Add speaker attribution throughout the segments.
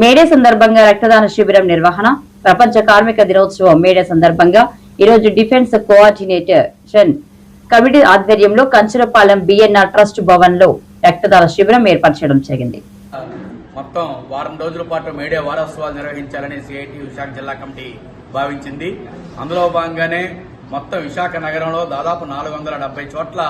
Speaker 1: May Day సందర్భంగా రక్తదాన శిబిరం నిర్వహణ ప్రపంచ కార్మిక దినోత్సవం మేడే సందర్భంగా ఈరోజు డిఫెన్స్ కోఆర్డినేషన్ కమిటీ ఆధ్వర్యంలో కంచరపాలెం బిఎన్ఆర్ ట్రస్ట్ భవన్లో రక్తదాన శిబిరం ఏర్పరచడం జరిగింది.
Speaker 2: మొత్తం వారం రోజుల పాటు మేడే వారోత్సవాలు నిర్వహించాలని సిఐటి విశాఖ జిల్లా కమిటీ భావించింది. అందులో భాగంగానే మొత్తం విశాఖ నగరంలో దాదాపు నాలుగు వందల డెబ్బై చోట్ల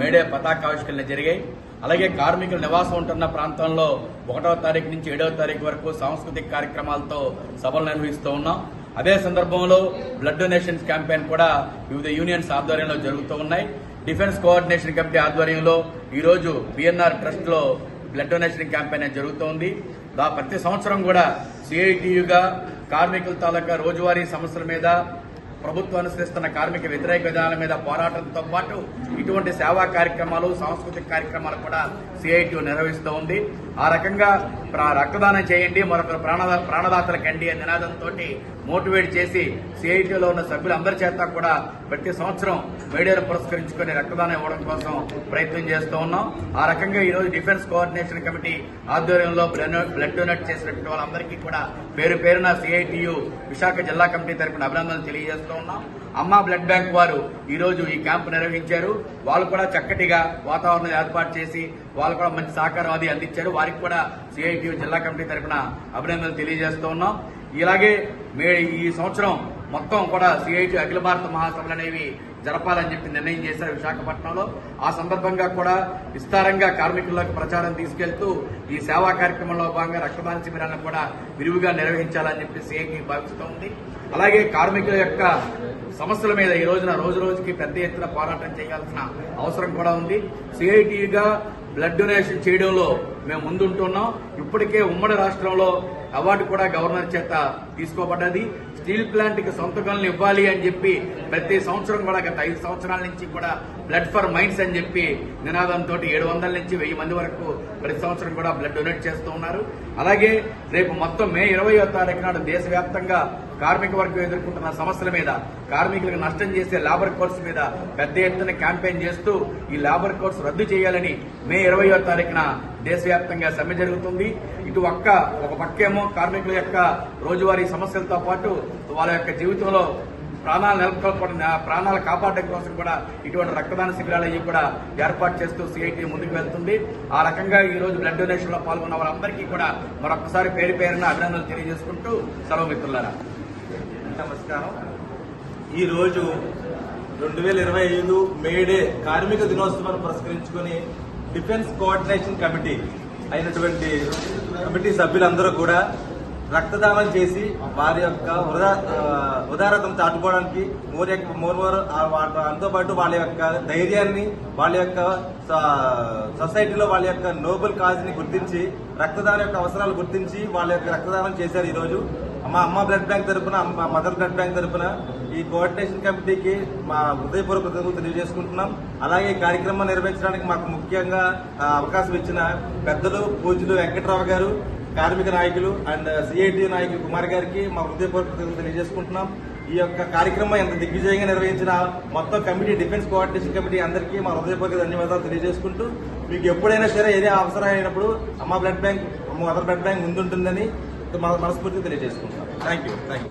Speaker 2: మేడే పతాకావిష్కరణ జరిగాయి. అలాగే కార్మికులు నివాసం ఉంటున్న ప్రాంతంలో ఒకటవ తారీఖు నుంచి ఏడవ తారీఖు వరకు సాంస్కృతిక కార్యక్రమాలతో సభలు నిర్వహిస్తూ ఉన్నాం. అదే సందర్భంలో బ్లడ్ డొనేషన్స్ క్యాంపెయిన్ కూడా వివిధ యూనియన్స్ ఆధ్వర్యంలో జరుగుతూ ఉన్నాయి. డిఫెన్స్ కోఆర్డినేషన్ కమిటీ ఆధ్వర్యంలో ఈరోజు బిఎన్ఆర్ ట్రస్ట్లో బ్లడ్ డొనేషన్ క్యాంపెయిన్ అనేది జరుగుతోంది దా ప్రతి సంవత్సరం కూడా సిఐటియుగా కార్మికుల తాలూకా రోజువారీ సమస్యల మీద ప్రభుత్వం అనుసరిస్తున్న కార్మిక వ్యతిరేక విధానాల మీద పోరాటంతో పాటు ఇటువంటి సేవా కార్యక్రమాలు సాంస్కృతిక కార్యక్రమాలు కూడా సిఐటి నిర్వహిస్తూ ఉంది. ఆ రకంగా రక్తదానం చేయండి మరొకరు ప్రాణదా ప్రాణదాతలకండి అనే నినాదంతో మోటివేట్ చేసి సిఐటిలో ఉన్న సభ్యులందరి చేత కూడా ప్రతి సంవత్సరం మేడేను పురస్కరించుకొని రక్తదానం ఇవ్వడం కోసం ప్రయత్నం చేస్తూ ఉన్నాం. ఆ రకంగా ఈరోజు డిఫెన్స్ కోఆర్డినేషన్ కమిటీ ఆధ్వర్యంలో బ్లడ్ బ్లడ్ డొనేట్ చేసినటువంటి వాళ్ళందరికీ కూడా పేరు పేరున సిఐటియు విశాఖ జిల్లా కమిటీ తరపున అభినందనలు తెలియజేస్తూ ఉన్నాం. అమ్మా బ్లడ్ బ్యాంక్ వారు ఈరోజు ఈ క్యాంప్ నిర్వహించారు. వాళ్ళు కూడా చక్కటిగా వాతావరణం ఏర్పాటు చేసి వాళ్ళు కూడా మంచి సహకారం అది అందించారు. వారికి కూడా సిఐటియు జిల్లా కమిటీ తరఫున అభినందనలు తెలియజేస్తూ ఉన్నాం. ఇలాగే మే ఈ సంవత్సరం మొత్తం కూడా సిఐటి అఖిల భారత మహాసభలు అనేవి జరపాలని చెప్పి నిర్ణయం చేశారు విశాఖపట్నంలో. ఆ సందర్భంగా కూడా విస్తారంగా కార్మికుల్లోకి ప్రచారం తీసుకెళ్తూ ఈ సేవా కార్యక్రమంలో భాగంగా రక్తదాన శిబిరాలను కూడా విరివిగా నిర్వహించాలని చెప్పి సిఐటి భావిస్తోంది అలాగే కార్మికుల యొక్క సమస్యల మీద ఈ రోజున రోజు రోజుకి పెద్ద ఎత్తున పోరాటం చేయాల్సిన అవసరం కూడా ఉంది. సిఐటిగా బ్లడ్ డొనేషన్ చేయడంలో మేము ముందుంటున్నాం. ఇప్పటికే ఉమ్మడి రాష్ట్రంలో అవార్డు కూడా గవర్నర్ చేత తీసుకోబడ్డది. స్టీల్ ప్లాంట్కి సొంత గనులు ఇవ్వాలి అని చెప్పి ప్రతి సంవత్సరం కూడా గత ఐదు సంవత్సరాల నుంచి కూడా బ్లడ్ ఫర్ మైండ్స్ అని చెప్పి నినాదంతో ఏడు వందల నుంచి వెయ్యి మంది వరకు ప్రతి సంవత్సరం కూడా బ్లడ్ డొనేట్ చేస్తూ ఉన్నారు. అలాగే రేపు మొత్తం మే ఇరవయో తారీఖు నాడు దేశవ్యాప్తంగా కార్మిక వర్గం ఎదుర్కొంటున్న సమస్యల మీద కార్మికులకు నష్టం చేసే లేబర్ కోర్స్ మీద పెద్ద ఎత్తున క్యాంపెయిన్ చేస్తూ ఈ లేబర్ కోర్స్ రద్దు చేయాలని మే ఇరవయో తారీఖున దేశవ్యాప్తంగా సమ్మె జరుగుతుంది. ఇటు ఒక్క ఒక పక్కేమో కార్మికుల యొక్క రోజువారీ సమస్యలతో పాటు వాళ్ళ యొక్క జీవితంలో ప్రాణాలు నెలకొల్పడం ప్రాణాలు కాపాడడం కోసం కూడా ఇటువంటి రక్తదాన శిబిరాలు అవి కూడా ఏర్పాటు చేస్తూ సిఐటి ముందుకు వెళ్తుంది. ఆ రకంగా ఈ రోజు బ్లడ్ డొనేషన్లో పాల్గొన్న వాళ్ళందరికీ కూడా మరొకసారి పేరు పేరున అభినందనలు తెలియజేసుకుంటూ సెలవు మిత్రులారా.
Speaker 3: నమస్కారం. ఈరోజు రెండు వేల ఇరవై ఐదు మేడే కార్మిక దినోత్సవాన్ని పురస్కరించుకొని డిఫెన్స్ కోఆర్డినేషన్ కమిటీ అయినటువంటి కమిటీ సభ్యులందరూ కూడా రక్తదానం చేసి వారి యొక్క ఉదా ఉదారతం ఉదారతను చాటుకోవడానికి మోర్ యొక్క మోర్ మోర్ దాంతో పాటు వాళ్ళ యొక్క ధైర్యాన్ని వాళ్ళ యొక్క సొసైటీలో వాళ్ళ యొక్క నోబెల్ కాజ్ని గుర్తించి రక్తదానం యొక్క అవసరాలు గుర్తించి వాళ్ళ యొక్క రక్తదానం చేశారు ఈరోజు. మా అమ్మ బ్లడ్ బ్యాంక్ తరపున మా మదర్ బ్లడ్ బ్యాంక్ తరపున ఈ కోఆర్డినేషన్ కమిటీకి మా హృదయపూర్వక కృతజ్ఞతలు తెలియజేసుకుంటున్నాం. అలాగే ఈ కార్యక్రమం నిర్వహించడానికి మాకు ముఖ్యంగా అవకాశం ఇచ్చిన పెద్దలు పూజలు వెంకట్రావు గారు కార్మిక నాయకులు అండ్ సిఐటి నాయకులు కుమార్ గారికి మా హృదయపూర్వక కృతజ్ఞతలు తెలియజేసుకుంటున్నాం. ఈ యొక్క కార్యక్రమం ఎంత దిగ్విజయంగా నిర్వహించిన మొత్తం కమిటీ డిఫెన్స్ కోఆర్డినేషన్ కమిటీ అందరికీ మా హృదయపూర్వక ధన్యవాదాలు తెలియజేసుకుంటూ మీకు ఎప్పుడైనా సరే ఏదే అవసరం అయినప్పుడు అమ్మ blood bank mother blood bank ముందుంటుందని మనస్ఫూర్తిగా తెలియజేసుకుంటాం థ్యాంక్ యూ థ్యాంక్ యూ